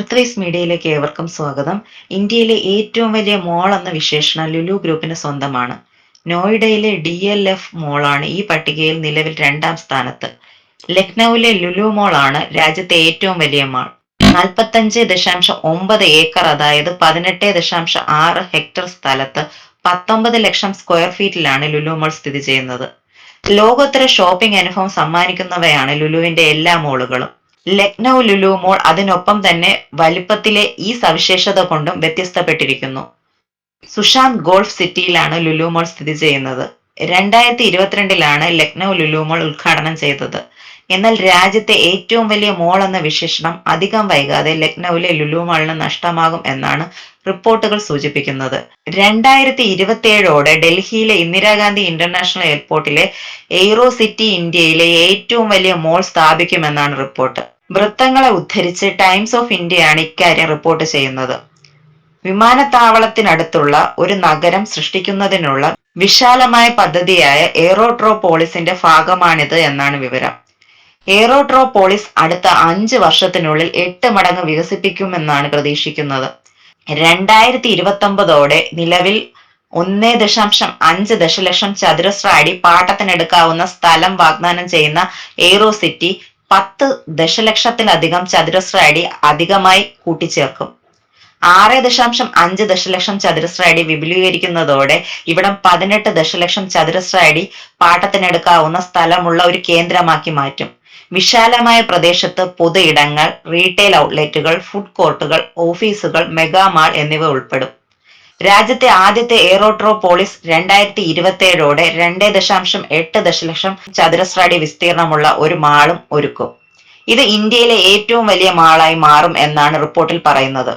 Earth മീഡിയയിലേക്ക് ഏവർക്കും സ്വാഗതം. ഇന്ത്യയിലെ ഏറ്റവും വലിയ മോൾ എന്ന വിശേഷണം ലുലു ഗ്രൂപ്പിന് സ്വന്തമാണ്. നോയിഡയിലെ ഡി എൽ എഫ് മോളാണ് ഈ പട്ടികയിൽ നിലവിൽ രണ്ടാം സ്ഥാനത്ത്. ലക്നൌവിലെ ലുലു മോളാണ് രാജ്യത്തെ ഏറ്റവും വലിയ മാൾ നാൽപ്പത്തഞ്ച് ദശാംശം ഒമ്പത് ഏക്കർ അതായത് പതിനെട്ട് ദശാംശം ആറ് ഹെക്ടർ സ്ഥലത്ത് പത്തൊമ്പത് ലക്ഷം സ്ക്വയർ ഫീറ്റിലാണ് ലുലു മോൾ സ്ഥിതി ചെയ്യുന്നത്. ലോകോത്തര ഷോപ്പിംഗ് അനുഭവം സമ്മാനിക്കുന്നവയാണ് ലുലുവിന്റെ എല്ലാ മോളുകളും ലക്നൗ ലുലു മോൾ അതിനൊപ്പം തന്നെ വലിപ്പത്തിലെ ഈ സവിശേഷത കൊണ്ടും വ്യത്യസ്തപ്പെട്ടിരിക്കുന്നു. സുശാന്ത് ഗോൾഫ് സിറ്റിയിലാണ് ലുലു മോൾ സ്ഥിതി ചെയ്യുന്നത്. രണ്ടായിരത്തി ഇരുപത്തിരണ്ടിലാണ് ലക്നൗ ലുലു മോൾ ഉദ്ഘാടനം ചെയ്തത്. എന്നാൽ രാജ്യത്തെ ഏറ്റവും വലിയ മോൾ എന്ന വിശേഷണം അധികം വൈകാതെ ലക്നൌവിലെ ലുലു മാളിന് നഷ്ടമാകും എന്നാണ് റിപ്പോർട്ടുകൾ സൂചിപ്പിക്കുന്നത്. രണ്ടായിരത്തി ഇരുപത്തിയേഴോടെ ഡൽഹിയിലെ ഇന്ദിരാഗാന്ധി ഇന്റർനാഷണൽ എയർപോർട്ടിലെ എയ്റോ സിറ്റി ഇന്ത്യയിലെ ഏറ്റവും വലിയ മോൾ സ്ഥാപിക്കുമെന്നാണ് റിപ്പോർട്ട്. വൃത്തങ്ങളെ ഉദ്ധരിച്ച് ടൈംസ് ഓഫ് ഇന്ത്യയാണ് ഇക്കാര്യം റിപ്പോർട്ട് ചെയ്യുന്നത്. വിമാനത്താവളത്തിനടുത്തുള്ള ഒരു നഗരം സൃഷ്ടിക്കുന്നതിനുള്ള വിശാലമായ പദ്ധതിയായ എയ്റോട്രോപോളിസിന്റെ ഭാഗമാണിത് എന്നാണ് വിവരം. എയ്റോട്രോപോളിസ് അടുത്ത അഞ്ച് വർഷത്തിനുള്ളിൽ എട്ട് മടങ്ങ് വികസിപ്പിക്കുമെന്നാണ് പ്രതീക്ഷിക്കുന്നത്. രണ്ടായിരത്തി ഇരുപത്തി ഒമ്പതോടെ നിലവിൽ ഒന്നേ ദശാംശം അഞ്ച് ദശലക്ഷം ചതുരശ്ര അടി പാട്ടത്തിനെടുക്കാവുന്ന സ്ഥലം വാഗ്ദാനം ചെയ്യുന്ന എയ്റോ സിറ്റി പത്ത് ദശലക്ഷത്തിലധികം ചതുരശ്ര അടി അധികമായി കൂട്ടിച്ചേർക്കും. ആറ് ദശാംശം അഞ്ച് ദശലക്ഷം ചതുരശ്ര അടി വിപുലീകരിക്കുന്നതോടെ ഇവിടം പതിനെട്ട് ദശലക്ഷം ചതുരശ്ര അടി പാട്ടത്തിനെടുക്കാവുന്ന സ്ഥലമുള്ള ഒരു കേന്ദ്രമാക്കി മാറ്റും. വിശാലമായ പ്രദേശത്ത് പൊതു ഇടങ്ങൾ റീറ്റെയിൽ ഔട്ട്ലെറ്റുകൾ ഫുഡ് കോർട്ടുകൾ ഓഫീസുകൾ മെഗാമാൾ എന്നിവ ഉൾപ്പെടും. രാജ്യത്തെ ആദ്യത്തെ എയറോട്രോപോളിസ് രണ്ടായിരത്തി ഇരുപത്തി ഏഴോടെ രണ്ട് ദശാംശം എട്ട് ദശലക്ഷം ചതുരശ്ര അടി വിസ്തീർണമുള്ള ഒരു മാളും ഒരുക്കും. ഇത് ഇന്ത്യയിലെ ഏറ്റവും വലിയ മാളായി മാറും എന്നാണ് റിപ്പോർട്ടിൽ പറയുന്നത്.